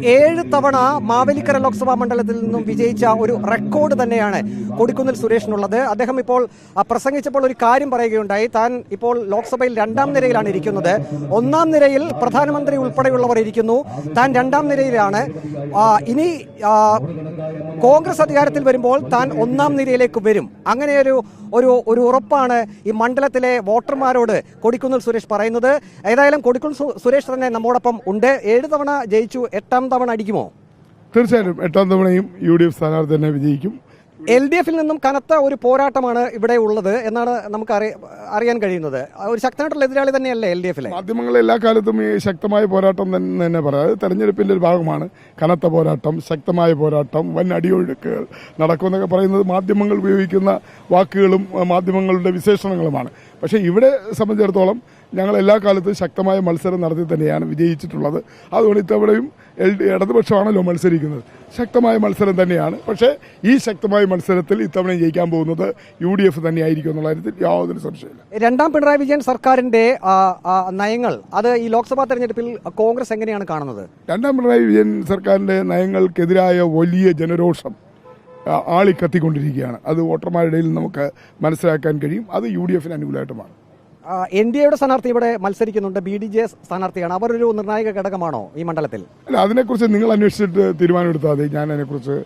ഏഴ് തവണ മാവേലിക്കര ലോക്സഭാ മണ്ഡലത്തിൽ നിന്നും വിജയിച്ച ഒരു റെക്കോർഡ് തന്നെയാണ് കൊടിക്കുന്നിൽ സുരേഷിനുള്ളത്. അദ്ദേഹം ഇപ്പോൾ പ്രസംഗിച്ചപ്പോൾ ഒരു കാര്യം പറയുകയുണ്ടായി. താൻ ഇപ്പോൾ ലോക്സഭയിൽ രണ്ടാം നിരയിലാണ് ഇരിക്കുന്നത്. ഒന്നാം നിരയിൽ പ്രധാനമന്ത്രി ഉൾപ്പെടെയുള്ളവർ ഇരിക്കുന്നു. താൻ രണ്ടാം നിരയിലാണ്. ഇനി കോൺഗ്രസ് അധികാരത്തിൽ വരുമ്പോൾ താൻ ഒന്നാം നിരയിലേക്ക് വരും. അങ്ങനെ ഒരു ഒരു ഒരു ഉറപ്പാണ് ഈ മണ്ഡലത്തിലെ വോട്ടർമാരോട് കൊടിക്കുന്നിൽ സുരേഷ് പറയുന്നത്. ഏതായാലും കൊടിക്കുന്നിൽ സുരേഷ് തന്നെ നമ്മോടൊപ്പം ഉണ്ട്. ഏഴ് തവണ ജയിച്ചു എട്ടാം തവണ അടിക്കുമോ? തീർച്ചയായിട്ടും. എട്ടാം തവണയും യു ഡി എഫ് സ്ഥാനാർത്ഥി തന്നെ വിജയിക്കും. എൽ ഡി എഫിൽ നിന്നും കനത്ത ഒരു പോരാട്ടമാണ് ഇവിടെ ഉള്ളത് എന്നാണ് നമുക്ക് അറിയാൻ കഴിയുന്നത്. ഒരു ശക്തനായിട്ടുള്ള എതിരാളി തന്നെയല്ലേ എൽ ഡി എഫിലെ? മാധ്യമങ്ങൾ എല്ലാ കാലത്തും ഈ ശക്തമായ പോരാട്ടം തന്നെ പറയാം. അത് തെരഞ്ഞെടുപ്പിന്റെ ഒരു ഭാഗമാണ്. കനത്ത പോരാട്ടം ശക്തമായ പോരാട്ടം വൻ അടിയൊഴുക്കുകൾ നടക്കുമെന്നൊക്കെ പറയുന്നത് മാധ്യമങ്ങൾ ഉപയോഗിക്കുന്ന വാക്കുകളും മാധ്യമങ്ങളുടെ വിശേഷണങ്ങളുമാണ്. പക്ഷേ ഇവിടെ സംബന്ധിച്ചിടത്തോളം ഞങ്ങൾ എല്ലാ കാലത്തും ശക്തമായ മത്സരം നടത്തി തന്നെയാണ് വിജയിച്ചിട്ടുള്ളത്. അതുകൊണ്ട് ഇത്തവണയും എൽ ഡി ഇടതുപക്ഷമാണല്ലോ മത്സരിക്കുന്നത്. ശക്തമായ മത്സരം തന്നെയാണ്. പക്ഷേ ഈ ശക്തമായ മത്സരത്തിൽ ഇത്തവണ ജയിക്കാൻ പോകുന്നത് യു ഡി എഫ് തന്നെയായിരിക്കും എന്നുള്ള കാര്യത്തിൽ യാതൊരു സംശയമില്ല രണ്ടാം പിണറായി വിജയൻ സർക്കാരിന്റെ നയങ്ങൾ അത് ഈ ലോക്സഭാ തെരഞ്ഞെടുപ്പിൽ കോൺഗ്രസ് എങ്ങനെയാണ് കാണുന്നത്? രണ്ടാം പിണറായി വിജയൻ സർക്കാരിന്റെ നയങ്ങൾക്കെതിരായ വലിയ ജനരോഷം ആ, ആളിക്കത്തിക്കൊണ്ടിരിക്കുകയാണ് അത് വോട്ടർമാരുടെ നമുക്ക് മനസ്സിലാക്കാൻ കഴിയും. അത് യു ഡി എഫിന് അനുകൂലമായിട്ടുമാണ് എൻ ഡി എയുടെ സ്ഥാനാർത്ഥി ഇവിടെ മത്സരിക്കുന്നുണ്ട്. ബി ഡി ജെ സ്ഥാനാർത്ഥിയാണ്. അവരൊരു നിർണായക ഘടകമാണോ ഈ മണ്ഡലത്തിൽ? അല്ല അതിനെക്കുറിച്ച് നിങ്ങൾ അന്വേഷിച്ചിട്ട് തീരുമാനമെടുത്താൽ മതി. ഞാൻ അതിനെക്കുറിച്ച്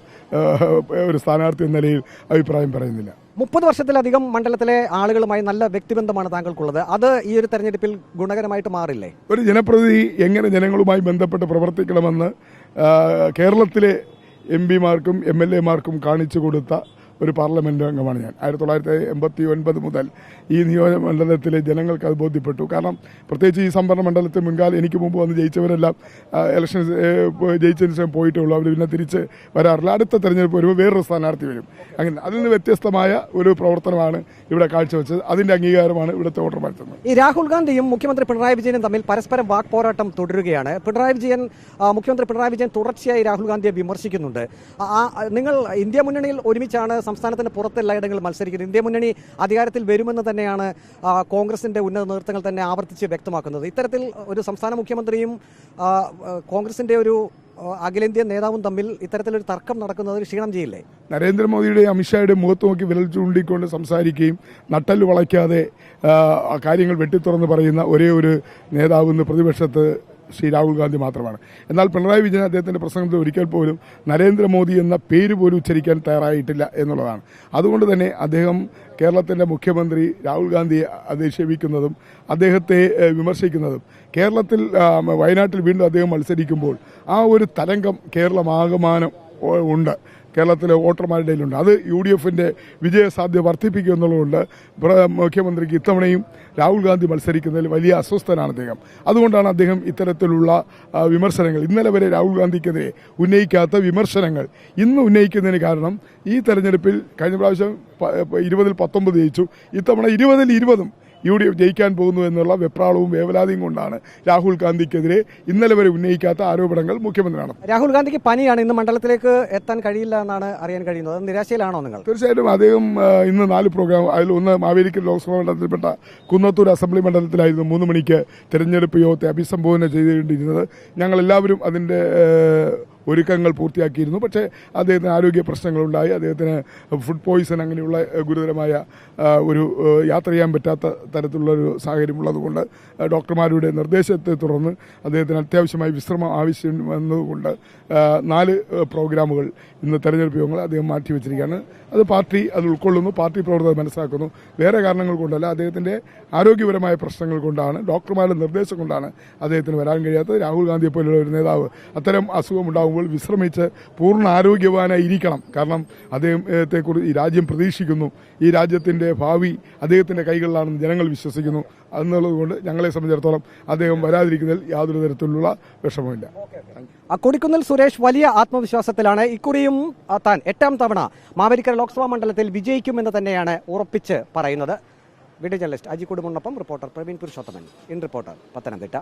ഒരു സ്ഥാനാർത്ഥി എന്ന നിലയിൽ അഭിപ്രായം പറയുന്നില്ല. മുപ്പത് വർഷത്തിലധികം മണ്ഡലത്തിലെ ആളുകളുമായി നല്ല വ്യക്തിബന്ധമാണ് താങ്കൾക്കുള്ളത്. അത് ഈ ഒരു തെരഞ്ഞെടുപ്പിൽ ഗുണകരമായിട്ട് മാറില്ലേ? ഒരു ജനപ്രതിനിധി എങ്ങനെ ജനങ്ങളുമായി ബന്ധപ്പെട്ട് പ്രവർത്തിക്കണമെന്ന് കേരളത്തിലെ എം പിമാർക്കും എം എൽ എമാർക്കും കാണിച്ചു കൊടുത്ത ഒരു പാർലമെന്റ് അംഗമാണ് ഞാൻ. ആയിരത്തി തൊള്ളായിരത്തി എൺപത്തി ഒൻപത് മുതൽ ഈ നിയോജകമണ്ഡലത്തിലെ ജനങ്ങൾക്ക് അത് ബോധ്യപ്പെട്ടു. കാരണം പ്രത്യേകിച്ച് ഈ സംവരണ മണ്ഡലത്തിൽ മുൻകാലം എനിക്ക് മുമ്പ് വന്ന് ജയിച്ചവരെല്ലാം ഇലക്ഷൻ ജയിച്ചതിന് ശേഷം പോയിട്ടേ ഉള്ളൂ അവർ പിന്നെ തിരിച്ച് വരാറില്ല. അടുത്ത തെരഞ്ഞെടുപ്പ് വരുമ്പോൾ വേറൊരു സ്ഥാനാർത്ഥി വരും. അങ്ങനെ അതിൽ നിന്ന് വ്യത്യസ്തമായ ഒരു പ്രവർത്തനമാണ് ഇവിടെ കാഴ്ചവെച്ചത്. അതിന്റെ അംഗീകാരമാണ് ഇവിടുത്തെ വോട്ടർമാർ തന്നത് ഈ രാഹുൽ ഗാന്ധിയും മുഖ്യമന്ത്രി പിണറായി വിജയനും തമ്മിൽ പരസ്പരം വാക് പോരാട്ടം തുടരുകയാണ്. പിണറായി വിജയൻ മുഖ്യമന്ത്രി പിണറായി വിജയൻ തുടർച്ചയായി രാഹുൽ ഗാന്ധിയെ വിമർശിക്കുന്നുണ്ട്. നിങ്ങൾ ഇന്ത്യ മുന്നണിയിൽ ഒരുമിച്ചാണ് സംസ്ഥാനത്തിന് പുറത്ത് ഇടങ്ങളിൽ മത്സരിക്കുന്നത്. ഇന്ത്യ മുന്നണി അധികാരത്തിൽ വരുമെന്ന് തന്നെയാണ് കോൺഗ്രസിന്റെ ഉന്നത നേതൃത്വങ്ങൾ തന്നെ ആവർത്തിച്ച് വ്യക്തമാക്കുന്നത്. ഇത്തരത്തിൽ ഒരു സംസ്ഥാന മുഖ്യമന്ത്രിയും കോൺഗ്രസിന്റെ ഒരു അഖിലേന്ത്യ നേതാവും തമ്മിൽ ഇത്തരത്തിലൊരു തർക്കം നടക്കുന്നത് ക്ഷീണം ചെയ്യില്ലേ? നരേന്ദ്രമോദിയുടെ അമിത്ഷായുടെ മുഖത്ത് നോക്കി വിരൽ ചൂണ്ടിക്കൊണ്ട് സംസാരിക്കുകയും നട്ടൽ വളയ്ക്കാതെ കാര്യങ്ങൾ വെട്ടിത്തുറന്ന് പറയുന്ന ഒരേ ഒരു നേതാവ് ഇന്ന് പ്രതിപക്ഷത്ത് ശ്രീ രാഹുൽ ഗാന്ധി മാത്രമാണ്. എന്നാൽ പിണറായി വിജയൻ അദ്ദേഹത്തിന്റെ പ്രസംഗത്തിൽ ഒരിക്കൽ പോലും നരേന്ദ്രമോദി എന്ന പേര് പോലും ഉച്ചരിക്കാൻ തയ്യാറായിട്ടില്ല എന്നുള്ളതാണ്. അതുകൊണ്ട് തന്നെ അദ്ദേഹം കേരളത്തിന്റെ മുഖ്യമന്ത്രി രാഹുൽ ഗാന്ധിയെ അധിക്ഷേപിക്കുന്നതും അദ്ദേഹത്തെ വിമർശിക്കുന്നതും കേരളത്തിൽ വയനാട്ടിൽ വീണ്ടും അദ്ദേഹം മത്സരിക്കുമ്പോൾ ആ ഒരു തരംഗം കേരളമാകമാനം ഉണ്ട്. കേരളത്തിലെ വോട്ടർമാരുടെ ഇടയിലുണ്ട് അത് യു ഡി എഫിന്റെ വിജയസാധ്യത വർദ്ധിപ്പിക്കുക എന്നുള്ളതുകൊണ്ട് മുഖ്യമന്ത്രിക്ക് ഇത്തവണയും രാഹുൽ ഗാന്ധി മത്സരിക്കുന്നതിൽ വലിയ അസ്വസ്ഥനാണ് അദ്ദേഹം. അതുകൊണ്ടാണ് അദ്ദേഹം ഇത്തരത്തിലുള്ള വിമർശനങ്ങൾ. ഇന്നലെ വരെ രാഹുൽ ഗാന്ധിക്കെതിരെ ഉന്നയിക്കാത്ത വിമർശനങ്ങൾ ഇന്ന് ഉന്നയിക്കുന്നതിന് കാരണം ഈ തെരഞ്ഞെടുപ്പിൽ കഴിഞ്ഞ പ്രാവശ്യം ഇരുപതിൽ പത്തൊമ്പത് ജയിച്ചു. ഇത്തവണ ഇരുപതിൽ ഇരുപതും യു ഡി എഫ് ജയിക്കാൻ പോകുന്നു എന്നുള്ള വെപ്രാളവും വേവലാതിയും കൊണ്ടാണ് രാഹുൽ ഗാന്ധിക്കെതിരെ ഇന്നലെ വരെ ഉന്നയിക്കാത്ത ആരോപണങ്ങൾ മുഖ്യമന്ത്രി രാഹുൽ ഗാന്ധിക്ക് പനിയാണ് ഇന്ന് മണ്ഡലത്തിലേക്ക് എത്താൻ കഴിയില്ല എന്നാണ് അറിയാൻ കഴിയുന്നത്. നിരാശയിലാണോ നിങ്ങൾ? തീർച്ചയായിട്ടും അദ്ദേഹം ഇന്ന് നാല് പ്രോഗ്രാം അതിൽ ഒന്ന് മാവേലിക്കൽ ലോക്സഭാ മണ്ഡലത്തിൽപ്പെട്ട കുന്നത്തൂർ അസംബ്ലി മണ്ഡലത്തിലായിരുന്നു മൂന്ന് മണിക്ക് തെരഞ്ഞെടുപ്പ് യോഗത്തെ അഭിസംബോധന ചെയ്തുകൊണ്ടിരുന്നത് ഞങ്ങൾ എല്ലാവരും അതിന്റെ ഏ, ഒരുക്കങ്ങൾ പൂർത്തിയാക്കിയിരുന്നു. പക്ഷേ അദ്ദേഹത്തിന് ആരോഗ്യ പ്രശ്നങ്ങളുണ്ടായി. അദ്ദേഹത്തിന് ഫുഡ് പോയിസൺ അങ്ങനെയുള്ള ഗുരുതരമായ ഒരു യാത്ര ചെയ്യാൻ പറ്റാത്ത തരത്തിലുള്ള ഒരു സാഹചര്യം ഉള്ളതുകൊണ്ട് ഡോക്ടർമാരുടെ നിർദ്ദേശത്തെ തുടർന്ന് അദ്ദേഹത്തിന് അത്യാവശ്യമായി വിശ്രമം ആവശ്യം വന്നതുകൊണ്ട് നാല് പ്രോഗ്രാമുകൾ ഇന്ന് തെരഞ്ഞെടുപ്പ് യോഗങ്ങൾ അദ്ദേഹം മാറ്റിവെച്ചിരിക്കുകയാണ് അത് പാർട്ടി അത് ഉൾക്കൊള്ളുന്നു പാർട്ടി പ്രവർത്തകർ മനസ്സിലാക്കുന്നു. വേറെ കാരണങ്ങൾ കൊണ്ടല്ല അദ്ദേഹത്തിന്റെ ആരോഗ്യപരമായ പ്രശ്നങ്ങൾ കൊണ്ടാണ് ഡോക്ടർമാരുടെ നിർദ്ദേശം കൊണ്ടാണ് അദ്ദേഹത്തിന് വരാൻ കഴിയാത്തത്. രാഹുൽ ഗാന്ധിയെ പോലുള്ള ഒരു നേതാവ് അത്തരം അസുഖം ഉണ്ടാകുമ്പോൾ വിശ്രമിച്ച് പൂർണ ആരോഗ്യവാനായി ഇരിക്കണം കാരണം അദ്ദേഹത്തെക്കുറിച്ച് രാജ്യം പ്രതീക്ഷിക്കുന്നു. ഈ രാജ്യത്തിന്റെ ഭാവി അദ്ദേഹത്തിന്റെ കൈകളിലാണെന്ന് ജനങ്ങൾ വിശ്വസിക്കുന്നു. എന്നുള്ളത് കൊണ്ട് ഞങ്ങളെ സംബന്ധിച്ചിടത്തോളം അദ്ദേഹം വരാതിരിക്കുന്നതിൽ യാതൊരു തരത്തിലുള്ള വിഷമമില്ല കൊടിക്കുന്നിൽ സുരേഷ് വലിയ ആത്മവിശ്വാസത്തിലാണ്. ഇക്കുറിയും താൻ എട്ടാം തവണ മാവേലിക്കര ലോക്സഭാ മണ്ഡലത്തിൽ വിജയിക്കുമെന്ന് തന്നെയാണ് ഉറപ്പിച്ച് പറയുന്നത്. Video journalist അജിക്കുടുമുണ്ണൊപ്പം reporter Praveen Purushothaman. In reporter Pathanamthitta.